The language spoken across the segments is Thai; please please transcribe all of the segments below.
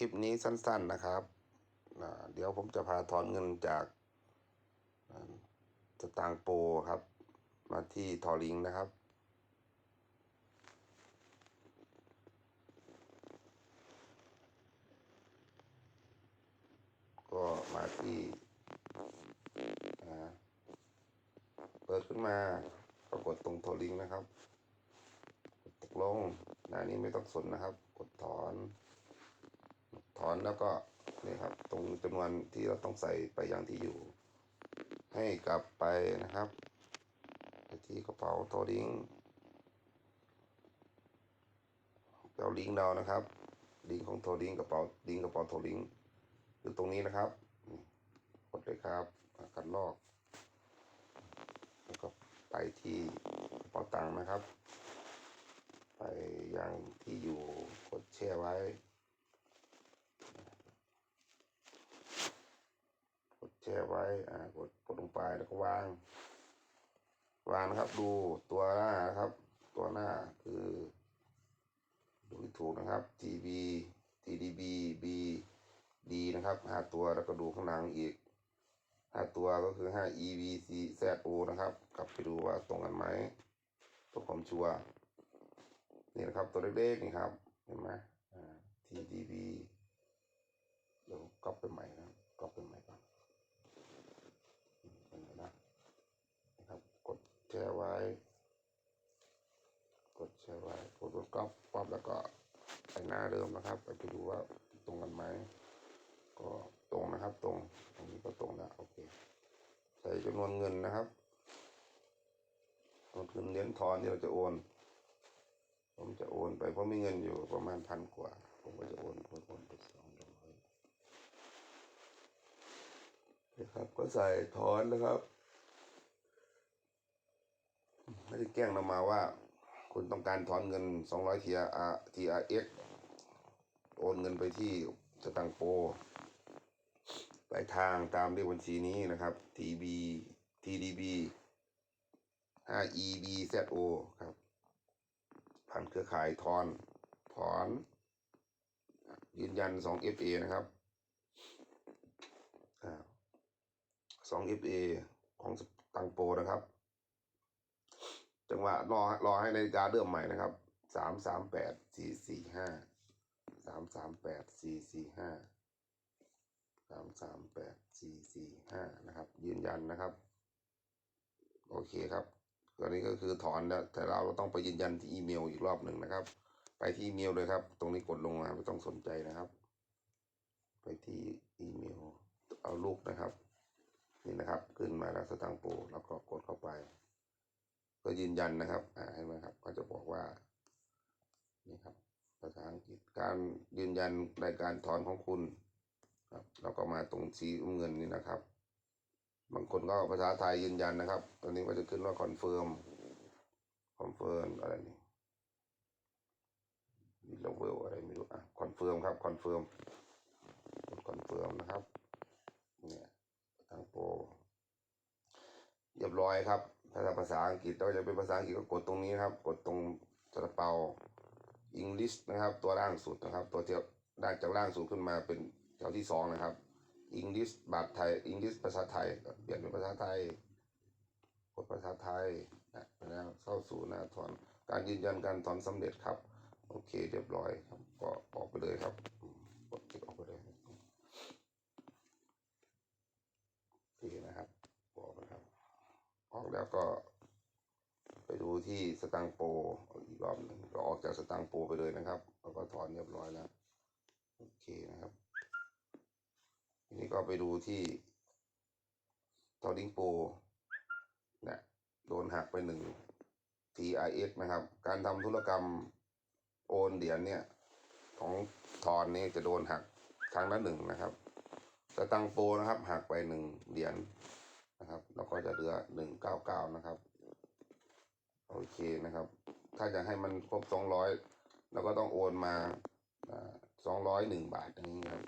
คลิปนี้สั้น ๆนะครับ เดี๋ยวผมจะพาถอนเงินจากสตางโปรครับ มาที่ทอลิงนะครับ ก็มาที่เปิดขึ้นมาก็กดตรงโทรลิงนะครับ กดตกลงหน้านี้ไม่ต้องสนนะครับ กดถอน อนแล้วก็นี่ครับ ตรงจำนวนที่เราต้องใส่ไปอยังที่อยู่ ให้กลับไปนะครับไปที่กระเป๋าโทรลิงก์เอาลิงเรานะครับลิงของโทรลิงกระเป๋าลิงกระเป๋าโทรลิงอยู่ตรงนี้นะครับกดเลยครับอ่าคัดลอกแล้วก็ไปที่กระเป๋าตังค์นะครับ ไปยังที่อยู่กดแช่ไว้ กดแช่ไว้อ่ากดกดลงไปแล้วก็วาง วางนะครับ ดูตัวหน้านะครับ ตัวหน้าคือ ดูถูกนะครับ TB TDB B D นะครับห้าตัวแล้วก็ดูข้างหลังอีกห้าตัวก็คือห้า EV C Z O นะครับ กลับไปดูว่าตรงกันไหมตัวความชัวร์นี่นะครับ ตัวเล็กๆนี่ครับ เห็นไหมอ่า TDB เดี๋ยวก๊อปไปใหม่นะครับก๊อปไปใหม่ก่อนเห็นไหมนะนะครับ กดแชร์ไว้ กดแชร์ไว้กดกดก๊อปป๊อปแล้วก็ไปหน้าเดิมนะครับไปดูว่าตรงกันไหมก็ตรงนะครับ ตรงตรงนี้ก็ตรงแล้วโอเค ใส่จำนวนเงินนะครับจำนวนเงินเหรียญทอนที่เราจะโอน ผมจะโอนไปเพราะมีเงินอยู่ประมาณพันกว่า ผมก็จะโอนโอนโอนไปสองร้อยนะครับ ก็ใส่ถอนนะครับไม่ได้แกล้งนำมาว่า คุณต้องการถอนเงิน200 TR TRX โอนเงินไปที่สตังคโปรปลายทางตามเลขบัญชีนี้นะครับ TB TDB 5 EBZO ครับ ผ่านเครือข่ายทอนถอน ยืนยัน 2FA นะครับอ่า 2FA ของสตังคโปรนะครับ จังหวะรอรอให้นาฬิกาเริ่มใหม่นะครับสามสามแปด สามสามแปดสี่สี่ห้าสามสามแปดสี่สี่ห้านะครับ ยืนยันนะครับ โอเคครับตอนนี้ก็คือถอนแล้วแต่เราต้องไปยืนยันที่อีเมลอีกรอบหนึ่งนะครับ ไปที่อีเมลเลยครับ ตรงนี้กดลงมาไม่ต้องสนใจนะครับ ไปที่อีเมล เอาลูกนะครับ นี่นะครับ ขึ้นมาแล้วสตังโปรแล้วก็กดเข้าไป ก็ยืนยันนะครับ อ่าเห็นไหมครับ ก็จะบอกว่า นี่ครับ ภาษาอังกฤษการยืนยันรายการถอนของคุณครับแล้วก็มาตรงสีน้ำเงินนี่นะครับ บางคนก็ภาษาไทยยืนยันนะครับ ตอนนี้ก็จะขึ้นว่าคอนเฟิร์มคอนเฟิร์มอะไรนี่ดีลเวลอะไรไม่รู้อะคอนเฟิร์มครับคอนเฟิร์มกดคอนเฟิร์มนะครับเนี่ยทางโปรเรียบร้อยครับ ถ้าภาษาอังกฤษเราจะเป็นภาษาอังกฤษก็กดตรงนี้ครับ กดตรงสระเปา English นะครับ ตัวล่างสุดนะครับ ตัวที่ด้านจากล่างสุดขึ้นมาเป็นแถวที่สองนะครับ English บาทไทย English ภาษาไทยเปลี่ยนเป็นภาษาไทยกดภาษาไทยนะแล้วเข้าสู่หน้าถอนการยืนยันการถอนสำเร็จครับ โอเคเรียบร้อยครับก็ออกไปเลยครับกดคลิกออกไปเลยโอเคนะครับออกนะครับออกแล้วก็ ไปดูที่สตังคโปรอีกรอบหนึ่งก็ออกจากสตังคโปรไปเลยนะครับแล้วก็ถอนเรียบร้อยแล้วโอเคนะครับทีนี้ก็ไปดูที่ทอดิงโปรเนี่ยโดนหักไปหนึ่ง TIX นะครับ การทำธุรกรรมโอนเหรียญเนี่ยของทอนนี่จะโดนหักครั้งละหนึ่งนะครับสตังคโปรนะครับหักไปหนึ่งเหรียญนะครับ แล้วก็จะเหลือหนึ่งเก้าเก้านะครับ โอเคนะครับ ถ้าจะให้มันครบสองร้อยเราก็ต้องโอนมาสองร้อยหนึ่งบาทอย่างนี้ครับ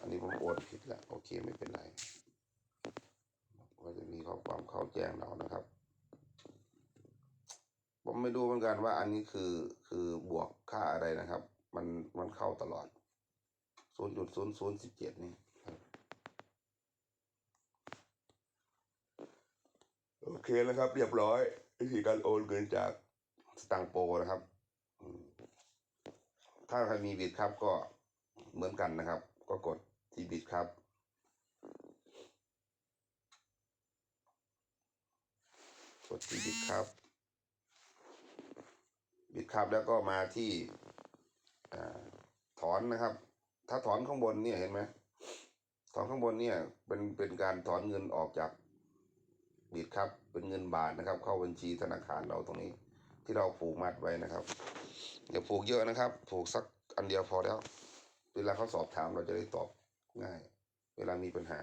อันนี้ผมโอนผิดล้วโอเคไม่เป็นไรก็จะมีข้อความเข้าแจ้งเรานะครับ ผมไม่รู้เหมือนกันว่าอันนี้คือคือบวกค่าอะไรนะครับ มันมันเข้าตลอดศูนย์จุดศูนย์ศูนย์สิบเจ็ดนี่ครับโอเคแล้วครับ เรียบร้อย วิธีการโอนเงินจากสตังคโปรนะครับ ถ้าใครมีบิตครับก็เหมือนกันนะครับ ก็กดที่บิตครับ กดที่บิตครับ บิดครับแล้วก็มาที่อถอนนะครับ ถ้าถอนข้างบนเนี่ยเห็นไหมถอนข้างบนเนี่ยเป็นเป็นการถอนเงินออกจาก บิดครับเป็นเงินบาทนะครับ เข้าบัญชีธนาคารเราตรงนี้ ที่เราผูกมัดไว้นะครับอย่าผูกเยอะนะครับ ผูกสักอันเดียวพอแล้ว เวลาเขาสอบถามเราจะได้ตอบง่าย เวลามีปัญหา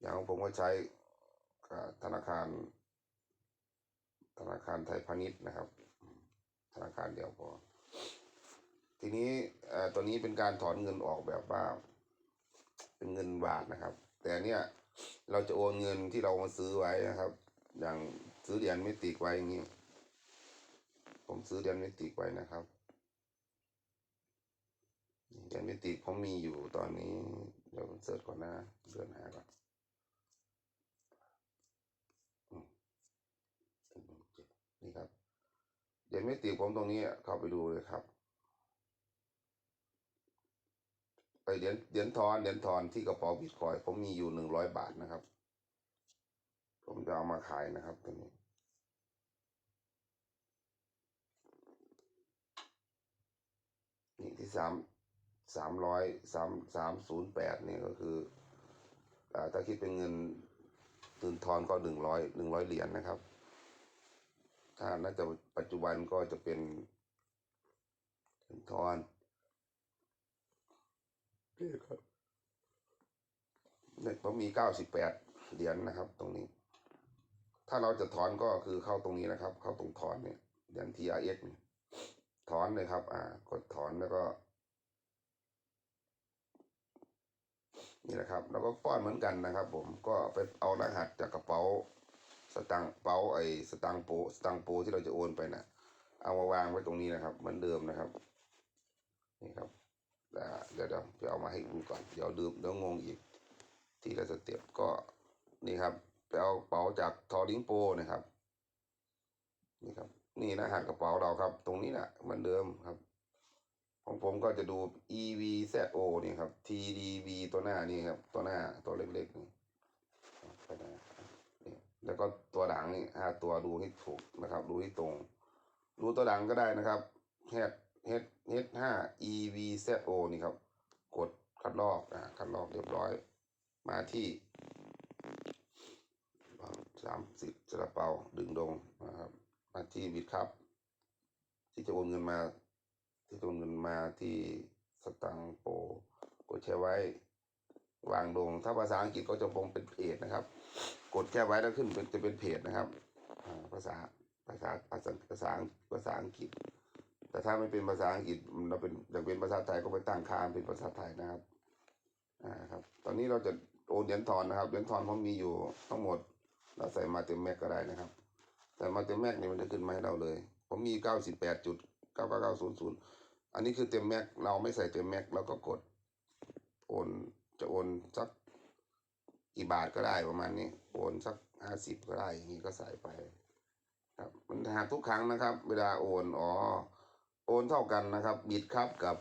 อย่างของผมก็ใช้ธนาคาร ธนาคารไทยพาณิชย์นะครับ ธนาคารเดียวพอทีนี้เอ่อตัวนี้เป็นการถอนเงินออกแบบว่า เป็นเงินบาทนะครับ แต่เนี่ย เราจะโอนเงินที่เรามาซื้อไว้นะครับ อย่างซื้อเหรียญเมติกไว้อย่างนี้ผมซื้อเหรียญเมติกไว้นะครับเหรียญเมติกผมมีอยู่ตอนนี้ เดี๋ยวผมเสิร์ชก่อนนะเสิร์ชหาก่อนนี่ครับเหรียญเมติกผมตรงนี้เข้าไปดูเลยครับ ไปเหรียญเหรียญทอนเหรียญทอนที่กระเป๋าบิตคอยผมมีอยู่หนึ่งร้อยบาทนะครับ ผมจะเอามาขายนะครับตัวนี้นี่ที่สามสามร้อยสามสามศูนย์แปดนี่ก็คืออ่าถ้าคิดเป็นเงินตื่นทอนก็หนึ่งร้อยหนึ่งร้อยเหรียญนะครับ ถ้าน่าจะปัจจุบันก็จะเป็นตื่นทอน นี่ครับเนี่ยผมมีเก้าสิบแปดเหรียญนะครับ ตรงนี้ ถ้าเราจะถอนก็คือเข้าตรงนี้นะครับ เข้าตรงถอนเนี่ยเหรียญ TRX เนี่ยถอนเลยครับ อ่ากดถอนแล้วก็ นี่แหละครับแล้วก็ป้อนเหมือนกันนะครับ ผมก็ไปเอารหัสจากกระเป๋าสตังเป๋าไอ้สตังโปสตังโปที่เราจะโอนไปน่ะ เอามาวางไว้ตรงนี้นะครับ เหมือนเดิมนะครับ นี่ครับ อ่าเดี๋ยวเดี๋ยวไปเอามาให้ดูก่อน เดี๋ยวดืมเดี๋ยวงงอีก ทีละสเต็ปก็นี่ครับไปเอากระเป๋าจากทอลิงโปนะครับ นี่ครับ นี่รหัสกระเป๋าเราครับ ตรงนี้แหละเหมือนเดิมครับ ของผมก็จะดู EVZO นี่ครับ TDB ตัวหน้านี่ครับ ตัวหน้าตัวเล็กๆนี่นนี่แล้วก็ตัวหลังนี่ห้าตัวดูให้ถูกนะครับ ดูให้ตรง ดูตัวหลังก็ได้นะครับ H H H ห้า EVZO นี่ครับ กดคัดลอกอ่าคัดลอกเรียบร้อย มาที่สามสิบสระเปาดึงดงนะครับ มาที่บิดครับ ที่จะโอนเงินมา ที่จะโอนเงินมาที่สตังคโปรกดแช่ไว้ วางลงถ้าภาษาอังกฤษก็จะคงเป็นเพจนะครับ กดแช่ไว้แล้วขึ้นเป็นจะเป็นเพจนะครับภาษาภาษาภาษาภาษาอังกฤษ แต่ถ้าไม่เป็นภาษาอังกฤษเราเป็นอยากเป็นภาษาไทยก็ไปตั้งค่าเป็นภาษาไทยนะครับอ่าครับ ตอนนี้เราจะโอนเหรียญทอนนะครับเหรียญทอนผมมีอยู่ทั้งหมด เราใส่มาเต็มแม็กก็ได้นะครับ แต่มาเต็มแม็กนี่มันจะขึ้นมาให้เราเลย ผมมีเก้าสิบแปดจุดเก้าเก้าเก้าศูนย์ศูนย์อันนี้คือเต็มแม็กเราไม่ใส่เต็มแม็กเราก็กดโอนจะโอนสักกี่บาทก็ได้ประมาณนี้ โอนสักห้าสิบก็ได้อย่างนี้ก็ใส่ไป ครับ มันหากทุกครั้งนะครับ เวลาโอนอ๋อ โอนเท่ากันนะครับบิดครับกับ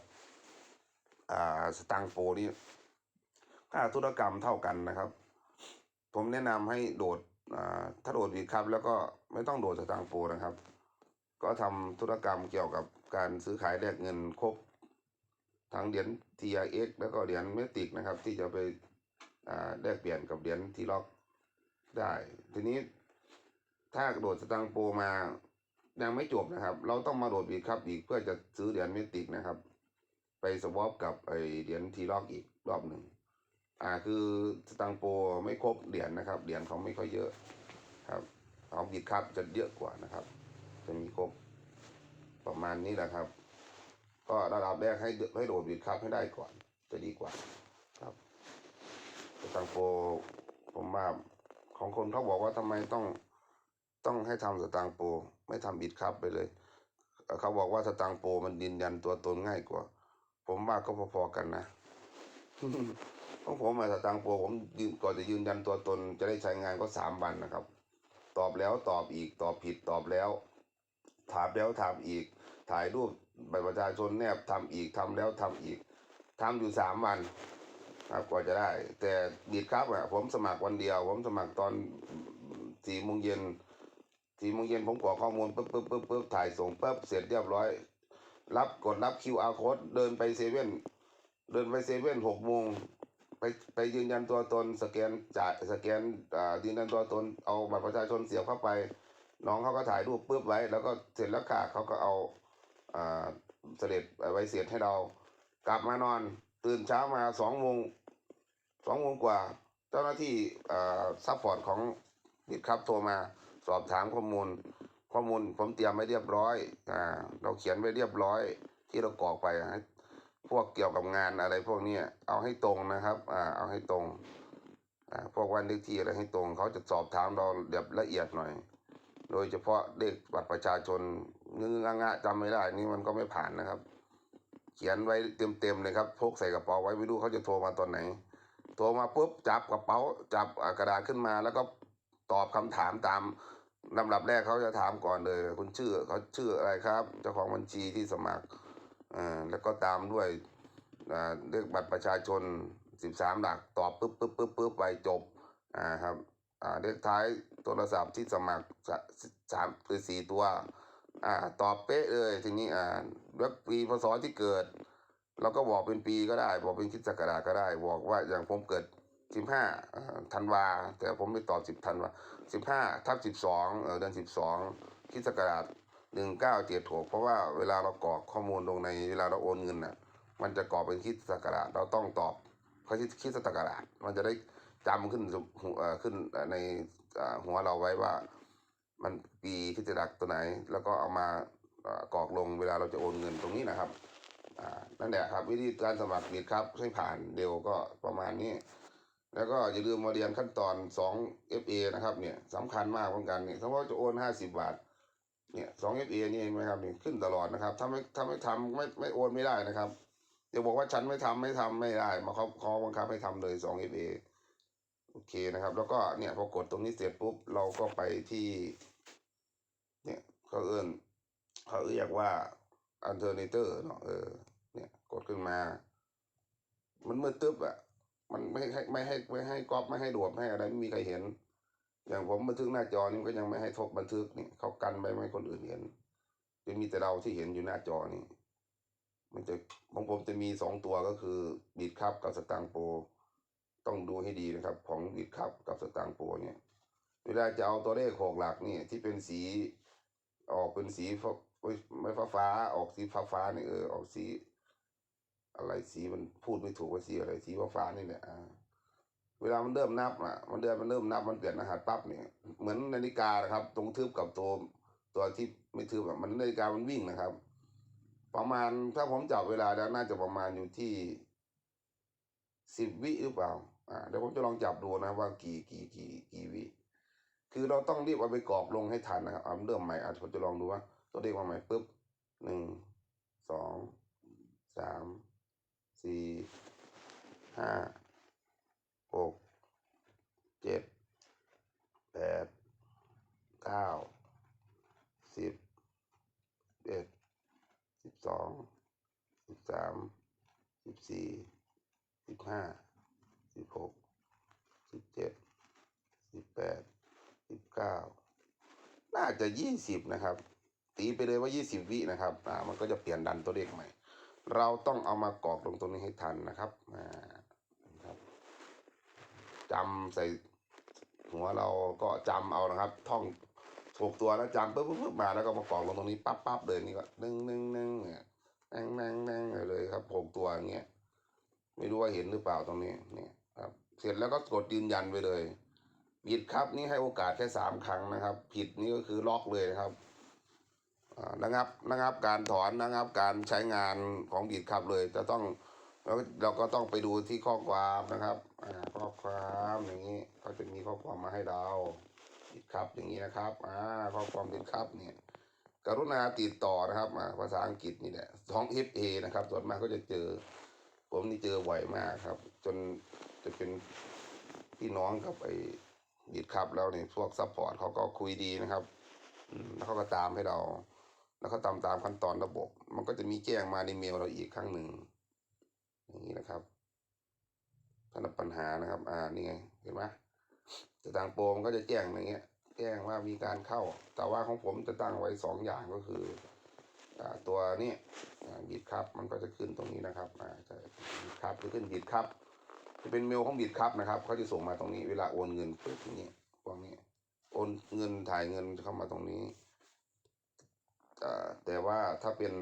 อ่าสตางค์โปนี่ค่าธุรกรรมเท่ากันนะครับ ผมแนะนำให้โดดอ่าถ้าโดดบิดครับ แล้วก็ไม่ต้องโดดสตางค์โปนะครับ ก็ทำธุรกรรมเกี่ยวกับการซื้อขายแลกเงินครบทั้งเหรียญ TRX แล้วก็เหรียญเมติกนะครับ ที่จะไปอ่าแลกเปลี่ยนกับเหรียญทีล็อกได้ ทีนี้ถ้าโดดสตังค์โปมา ยังไม่จบนะครับ เราต้องมาโดดบิดครับอีกเพื่อจะซื้อเหรียญเมติกนะครับ ไปสวอปกับไอเหรียญทีล็อกอีกรอบหนึ่งอ่าคือสตังโปรไม่ครบเหรียญนะครับเหรียญเขาไม่ค่อยเยอะครับของบิดครับจะเยอะกว่านะครับ จะมีครบประมาณนี้แหละครับ ก็ระดับแรกให้ให้โดดบิดครับให้ได้ก่อน จะดีกว่าครับสตังโปรผมว่าของคนเขาบอกว่าทำไมต้อง ต้องให้ทำสตางค์โปรไม่ทำบิดครับไปเลย เขาบอกว่าสตางค์โปรมันยืนยันตัวตนง่ายกว่า ผมว่าก็พอๆกันนะของผมอะสตางค์โปรผมยืนก่อนจะยืนยันตัวตน จะได้ใช้งานก็สามวันนะครับ ตอบแล้วตอบอีกตอบผิดตอบแล้ว ถามแล้วถามอีก ถ่ายรูปบัตรประชาชนแนบทำอีกทำแล้วทำอีกทำอยู่สามวันครับกว่าจะได้ แต่บีดครับอะผมสมัครวันเดียว ผมสมัครตอนสี่โมงเย็น สี่โมงเย็นผมกรอข้อมูลปุ๊บปุ๊บปุ๊บปุ๊บถ่ายส่งปุ๊บเสร็จเรียบร้อย รับกดรับ QR code เดินไปเซเว่นเดินไปเซเว่นหกโมงไปไปยืนยันตัวตนสแกนจ่ายสแกนอ่ายืนยันตัวตนเอาบัตรประชาชนเสียบเข้าไป น้องเขาก็ถ่ายรูปปุ๊บไว้ แล้วก็เสร็จแล้วค่ะเขาก็เอาอ่าเสด็จไว้เสียให้เรา กลับมานอนตื่นเช้ามาสองโมงสองโมงกว่า เจ้าหน้าที่อ่าซัพพอร์ตของบิดครับโทรมา สอบถามข้อมูล ข้อมูลผมเตรียมไว้เรียบร้อยอ่าเราเขียนไว้เรียบร้อย ที่เรากรอกไปให้พวกเกี่ยวกับงานอะไรพวกเนี้ยเอาให้ตรงนะครับอ่าเอาให้ตรงอ่าพวกวันเลขที่อะไรให้ตรง เขาจะสอบถามเราแบบละเอียดหน่อย โดยเฉพาะเลขบัตรประชาชนงึงงะจำไม่ได้นี่มันก็ไม่ผ่านนะครับ เขียนไว้เต็มๆเลยครับพกใส่กระเป๋าไว้ไม่รู้เขาจะโทรมาตอนไหนโทรมาปุ๊บจับกระเป๋าจับกระดาษขึ้นมาแล้วก็ ตอบคำถามตามลำดับแรกเขาจะถามก่อนเลย คุณชื่อเขาชื่ออะไรครับ เจ้าของบัญชีที่สมัครอ่าแล้วก็ตามด้วยอ่าเลขบัตรประชาชนสิบสามหลักตอบปุ๊บปุ๊บปุ๊บปุ๊บไปจบอ่าครับอ่าเลขท้ายโทรศัพท์ที่สมัครสามหรือสี่ตัวอ่าตอบเป๊ะเลยทีนี้อ่าแล้วปีพศที่เกิดเราก็บอกเป็นปีก็ได้ บอกเป็นคิดศักราชก็ได้ บอกว่าอย่างผมเกิด สิบห้าธันวา แต่ผมไม่ตอบสิบธันวาสิบห้าทับสิบสองเดือนสิบสองคิดศักราชหนึ่งเก้าเจ็ดหกเพราะว่าเวลาเรากรอกข้อมูลลงในเวลาเราโอนเงินน่ะ มันจะกรอกเป็นคิดศักราชเราต้องตอบเขาคิดคิดศักราชมันจะได้จำขึ้นหัวขึ้นในหัวเราไว้ว่า มันปีคิดศักราชตัวไหน แล้วก็เอามากรอกลงเวลาเราจะโอนเงินตรงนี้นะครับนั่นแหละครับ วิธีการสมัครบิดครับให้ผ่านเร็วก็ประมาณนี้ แล้วก็อย่าลืมมาเรียนขั้นตอน 2 FA นะครับเนี่ยสำคัญมากเหมือนกันเนี่ยสมมติว่าจะโอน 50 บาทเนี่ย2 FA นี่เองไหมครับนี่ขึ้นตลอดนะครับถ้าไม่ถ้าไม่ทำไม่ไม่โอนไม่ได้นะครับอย่าบอกว่าฉันไม่ทำไม่ทำไม่ได้ มาเขาเขาบังคับให้ทำเลย2 FA โอเคนะครับ แล้วก็เนี่ยพอกดตรงนี้เสร็จปุ๊บเราก็ไปที่ เนี่ยเขาเอื้นเขาเรียกว่า alternator เนาะเออเนี่ยกดขึ้นมา มันมืดตึ๊บอะ มันไม่ให้ไม่ให้ไม่ให้ก๊อปไม่ให้โดดไม่ให้อะไรไม่มีใครเห็น อย่างผมบันทึกหน้าจอนี่ก็ยังไม่ให้ทบบันทึกนี่เขากันไปไม่ให้คนอื่นเห็นจะมีแต่เราที่เห็นอยู่หน้าจอนี่ มันจะของผมจะมีสองตัวก็คือบีดครับกับสตางโป ต้องดูให้ดีนะครับ ของบีดครับกับสตางโปเนี่ย เวลาจะเอาตัวเลขหกหลักนี่ที่เป็นสีออกเป็นสีฟ้าเอ้ยไม่ฟ้าฟ้าออกสีฟ้าฟ้านี่เออออกสี อะไรสีมันพูดไม่ถูกว่าสีอะไรสีฟ้าฟ้านี่แหละอ่าเวลามันเริ่มนับอะ มันเดือนมันเริ่มนับมันเปลี่ยนรหัสปั๊บเนี่ยเหมือนนาฬิกานะครับ ตรงทึบกับตัวตัวที่ไม่ทึบแบบมันนาฬิกามันวิ่งนะครับ ประมาณถ้าผมจับเวลาแล้วน่าจะประมาณอยู่ที่สิบวิหรือเปล่า อ่าเดี๋ยวผมจะลองจับดูนะว่ากี่กี่กี่กี่วิคือเราต้องรีบเอาไปกรอกลงให้ทันนะครับเอาเริ่มใหม่อาจจะผมจะลองดูว่าตัวเลขมาใหม่ปุ๊บหนึ่งสองสาม สี่ห้าหกเจ็ดแปดเก้าสิบเอ็ดสิบสองสิบสามสิบสี่สิบห้าสิบหกสิบเจ็ดสิบแปดสิบเก้าน่าจะยี่สิบนะครับ ตีไปเลยว่ายี่สิบวินะครับอ่ามันก็จะเปลี่ยนดันตัวเลขใหม่ เราต้องเอามากรอกลงตรงนี้ให้ทันนะครับอ่าครับจำใส่หัวเราก็จำเอานะครับ ท่องถูกตัวแล้วจำปุ๊บปุ๊บปุ๊บมาแล้วก็มากรอกลงตรงนี้ปั๊บปั๊บเลยนี่ก็หนึ่งหนึ่งหนึ่งเนี่ยนั่งนั่งนั่งเลยครับหกตัวอย่างเงี้ยไม่รู้ว่าเห็นหรือเปล่าตรงนี้เนี่ยครับ เสร็จแล้วก็กดยืนยันไปเลยผิดครับนี่ให้โอกาสแค่สามครั้งนะครับ ผิดนี่ก็คือล็อกเลยนะครับ ระงับระงับการถอนระงับการใช้งานของผิดครับเลย จะต้องแล้วเราก็ต้องไปดูที่ข้อความนะครับข้อความอย่างนี้เขาจะมีข้อความมาให้เราผิดครับอย่างนี้นะครับอ่าข้อความผิดครับเนี่ยกรุณาติดต่อนะครับอ่าภาษาอังกฤษนี่แหละสอง FA นะครับส่วนมากก็จะเจอ ผมนี่เจอบ่อยมากครับ จนจะเป็นพี่น้องกับไอ้บีดครับแล้วเนี่ยพวกซัพพอร์ตเขาก็คุยดีนะครับแล้วเขาก็ตามให้เรา แล้วเขาตามตามขั้นตอนระบบ มันก็จะมีแจ้งมาในเมลเราอีกครั้งหนึ่งอย่างนี้นะครับสำหรับปัญหานะครับ อ่านี่ไงเห็นไหมจะต่างโปรมนก็จะแจ้งอย่างเงี้ย แจ้งว่ามีการเข้า แต่ว่าของผมจะตั้งไว้สองอย่างก็คืออ่าตัวนี้บีดครับ มันก็จะขึ้นตรงนี้นะครับอ่าใช่บีดครับจะขึ้นบีดครับ จะเป็นเมลของบีดครับนะครับเขาจะส่งมาตรงนี้เวลาโอนเงินปุ๊บอย่างนี้พวกนี้โอนเงินถ่ายเงินเข้ามาตรงนี้ แต่ว่าถ้าเป็น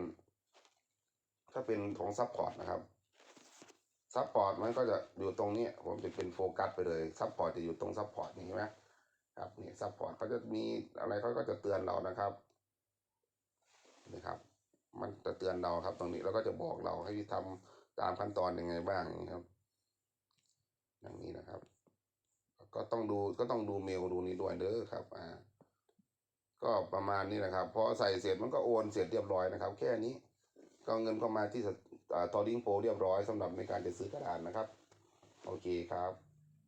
ถ้าเป็นของซัพพอร์ตนะครับซัพพอร์ตมันก็จะอยู่ตรงนี้ผมจะเป็นโฟกัสไปเลยซัพพอร์ตจะอยู่ตรงซัพพอร์ตนี่ใช่ไหมครับนี่ซัพพอร์ตเขาจะมีอะไรเขาก็จะเตือนเรานะครับนี่ครับ มันจะเตือนเราครับ ตรงนี้แล้วก็จะบอกเราให้ทำตามขั้นตอนยังไงบ้างนี้ครับอย่างนี้นะครับ ก็ต้องดูก็ต้องดูเมลดูนี้ด้วยเด้อครับ อ่า ก็ประมาณนี้นะครับพอใส่เสร็จมันก็โอนเสร็จเรียบร้อยนะครับ แค่นี้ก็เงินเข้ามาที่ทอร์ดิงโปรเรียบร้อยสำหรับในการจะซื้อกระดานนะครับ โอเคครับ